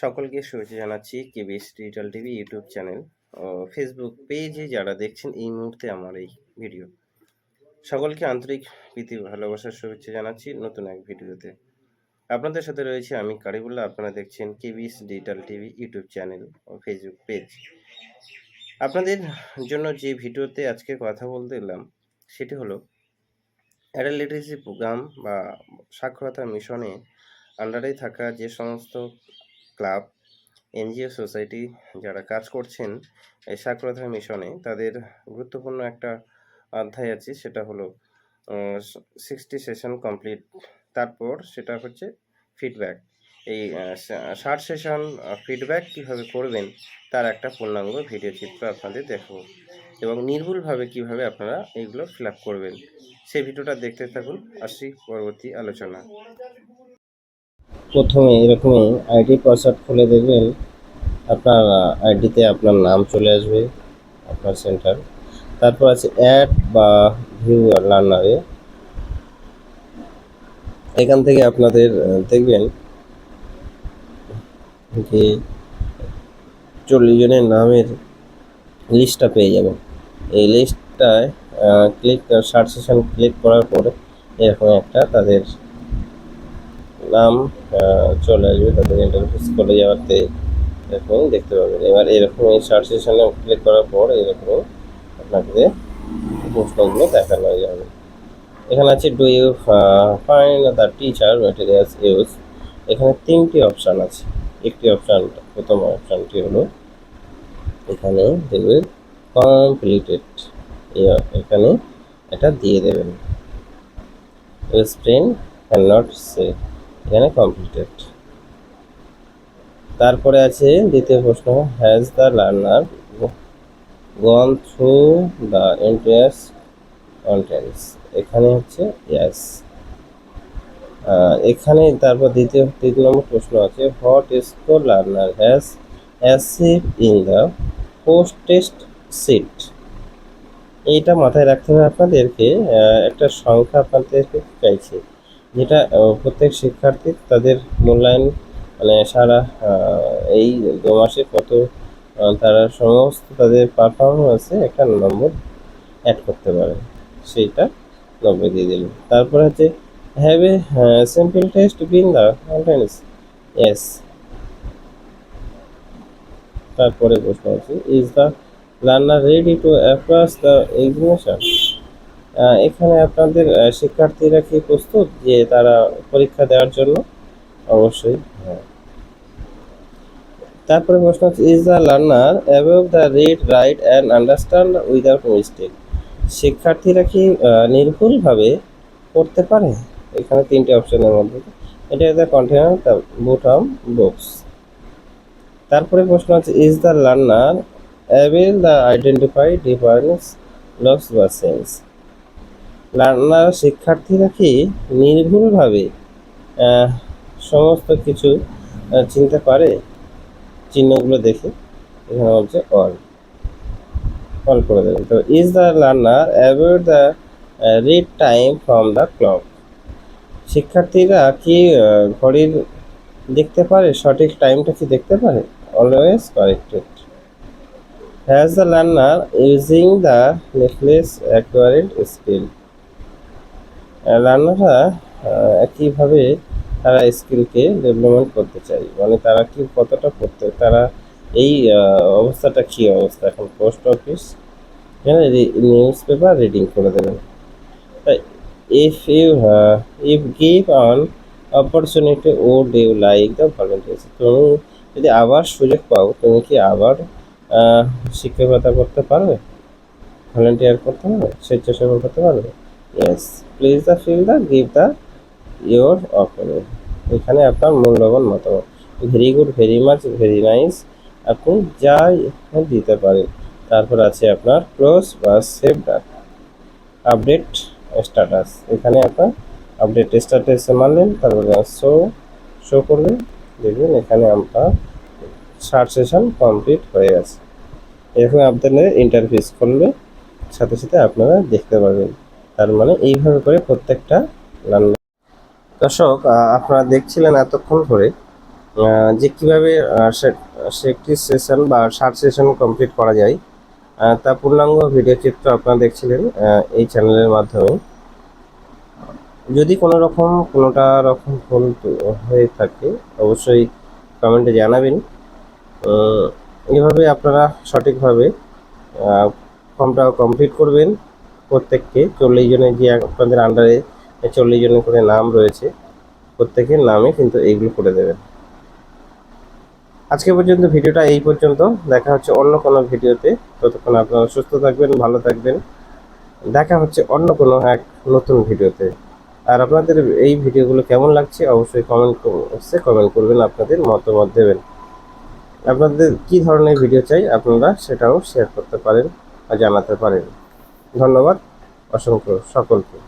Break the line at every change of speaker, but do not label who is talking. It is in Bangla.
সকলকে শুভেচ্ছা জানাচ্ছি KBS digital TV YouTube channel, ও ফেসবুক পেজে যারা দেখছেন এই মুহূর্তে আমার এই ভিডিও। সকলকে আন্তরিক প্রীতি ভালোবাসার শুভেচ্ছা জানাচ্ছি নতুন এক ভিডিওতে। আপনাদের সাথে রয়েছে আমি কারিবুল্লাহ, আপনারা দেখছেন KBS digital TV YouTube channel ও ফেসবুক পেজ। আপনাদের জন্য যে ভিডিওতে আজকে কথা বলতে এলাম, সেটি হলো অ্যাডাল্ট লিটারেসি প্রোগ্রাম বা সাক্ষরতা মিশনে আন্ডারে থাকা যে সমস্ত ক্লাব, এনজিও, সোসাইটি যারা কাজ করছেন এই সাক্ষরতা মিশনে, তাদের গুরুত্বপূর্ণ একটা অধ্যায় আছে, সেটা হলো সিক্সটি সেশন কমপ্লিট তারপর সেটা হচ্ছে ফিডব্যাক এই ষাট সেশন ফিডব্যাক কীভাবে করবেন, তার একটা পূর্ণাঙ্গ ভিডিও চিত্র আপনাদের দেখাবো এবং নির্ভুলভাবে কীভাবে আপনারা এইগুলো ফিল করবেন। সেই ভিডিওটা দেখতে থাকুন আসি পরবর্তী আলোচনা। প্রথমে এরকমই আইডি পাসওয়ার্ড খুলে দেখবেন। আপনার আইডিতে আপনার নাম চলে আসবে, আপনার সেন্টার তারপর আছে অ্যাড বা ভিউ লার্নারে এখান থেকে আপনাদের দেখবেন যে চল্লিশ জনের নামের লিস্টটা পেয়ে যাবেন। এই লিস্টটায় ক্লিক সার্চ ক্লিক করার পরে এরকম একটা তাদের নাম চলে আসবে তাদের ইন্টারফেস করে যাওয়াতে। এরকম দেখতে পাবেন। এবার এরকম এই সার্চ সেশনে ক্লিক করার পর এরকম আপনাকে প্রশ্নগুলো দেখানো যাবে। এখানে আছে do you find the teacher materials use এখানে তিনটি অপশান আছে। একটি অপশান প্রথম অপশানটি হলো, এখানে দেখবেন কমপ্লিটেড এখানে এটা দিয়ে দেবেন। স্প্রিন ক্যান নট সে এখানে কমপ্লিটেড তারপরে আছে দ্বিতীয় প্রশ্ন has the learner gone through the entire contents এখানে হচ্ছে ইয়াস এখানে তারপর দ্বিতীয় তিন নম্বর প্রশ্ন আছে what is the learner has achieve in the post test sheet এইটা মাথায় রাখতে হবে আপনাদেরকে একটা সংখ্যা আপনাদেরকে চাইছে। যেটা প্রত্যেক শিক্ষার্থী তাদের মূল্যায়ন মানে সারা এই দু মাসে কত তারা সমস্ত তাদের পারফরমেন্সে একটা নম্বর অ্যাড করতে পারে। সেইটা নব্বই দিয়ে দিল তারপর হচ্ছে have a simple test been the contents S তারপরে প্রশ্ন হচ্ছে is the learner ready to apply the examination এখানে আপনাদের শিক্ষার্থীরা কি প্রস্তুত যে তারা পরীক্ষা দেওয়ার জন্য? অবশ্যই হ্যাঁ। তারপরে প্রশ্ন হচ্ছে is the learner above the read write and understand without mistake শিক্ষার্থীরা কি নির্ভুলভাবে পড়তে পারে? এখানে তিনটে অপশনের মধ্যে। এটা the container the bottom books তারপরে প্রশ্ন আছে is the learner able the identify difference loss বা সেন্স লার্নার শিক্ষার্থীরা কি নির্ভুলভাবে সমস্ত কিছু চিনতে পারে চিহ্নগুলো দেখে এখানে হচ্ছে অল অল করে দেবেন তো is the learner avoid the read time from the clock শিক্ষার্থীরা কি ঘড়ির দেখতে পারে? সঠিক টাইমটা কি দেখতে পারে? Always corrected has the learner using the necklace acquired skill লার্নাররা কীভাবে তারা স্কিলকে ডেভেলপমেন্ট করতে চাই মানে তারা কি কতটা করতে, তারা এই অবস্থাটা কী অবস্থা? এখন পোস্ট অফিস এখানে নিউজ পেপার রিডিং করে দেবেন। If you if give on opportunity O do like the volunteers তুমি যদি আবার সুযোগ পাও, তুমি কি আবার শিক্ষকতা করতে পারবে? ভলেন্টিয়ার করতে পারবে? স্বেচ্ছাসেবা করতে পারবে? Yes please the feel the give the your opinion এখানে আপনার মূল্যবান মতামত। Very good very much very nice আপনি যা দিতে পারেন, তারপর আছে আপনার ক্লোজ বা সেভ ডাক আপডেট স্ট্যাটাস এখানে আপনার আপডেট স্ট্যাটাসে মারলেন, তারপরে শো শো করলেন দেখবেন এখানে আপনার ষাট সেশন কমপ্লিট হয়ে গেছে। এরকম আপনাদের ইন্টারফেস করলে সাথে সাথে আপনারা দেখতে পাবেন তার মানে এইভাবে করে প্রত্যেকটা রান্না দর্শক আপনারা দেখছিলেন এতক্ষণ ধরে যে কীভাবে সে একটি সেশন বা ষাট সেশন কমপ্লিট করা যায় তা পূর্ণাঙ্গ ভিডিও চিত্র আপনারা দেখছিলেন এই চ্যানেলের মাধ্যমে। যদি কোনো রকম, কোনোটা রকম তো- হয়ে থাকে, অবশ্যই কমেন্টে জানাবেন। এভাবে আপনারা সঠিকভাবে ফর্মটা কমপ্লিট করবেন। প্রত্যেককে চল্লিশ জনের যে আপনাদের আন্ডারে চল্লিশ জনের করে নাম রয়েছে, প্রত্যেকের নামে কিন্তু এইগুলো করে দেবেন। আজকে পর্যন্ত ভিডিওটা এই পর্যন্ত। দেখা হচ্ছে অন্য কোনো ভিডিওতে। ততক্ষণ আপনারা সুস্থ থাকবেন, ভালো থাকবেন। দেখা হচ্ছে অন্য কোনো এক নতুন ভিডিওতে। আর আপনাদের এই ভিডিওগুলো কেমন লাগছে অবশ্যই কমেন্ট বক্সে কমেন্ট করবেন, আপনাদের মতামত দেবেন। আপনাদের কি ধরনের ভিডিও চাই আপনারা সেটাও শেয়ার করতে পারেন বা জানাতে পারেন। ধন্যবাদ অসংখ্য সকলকে।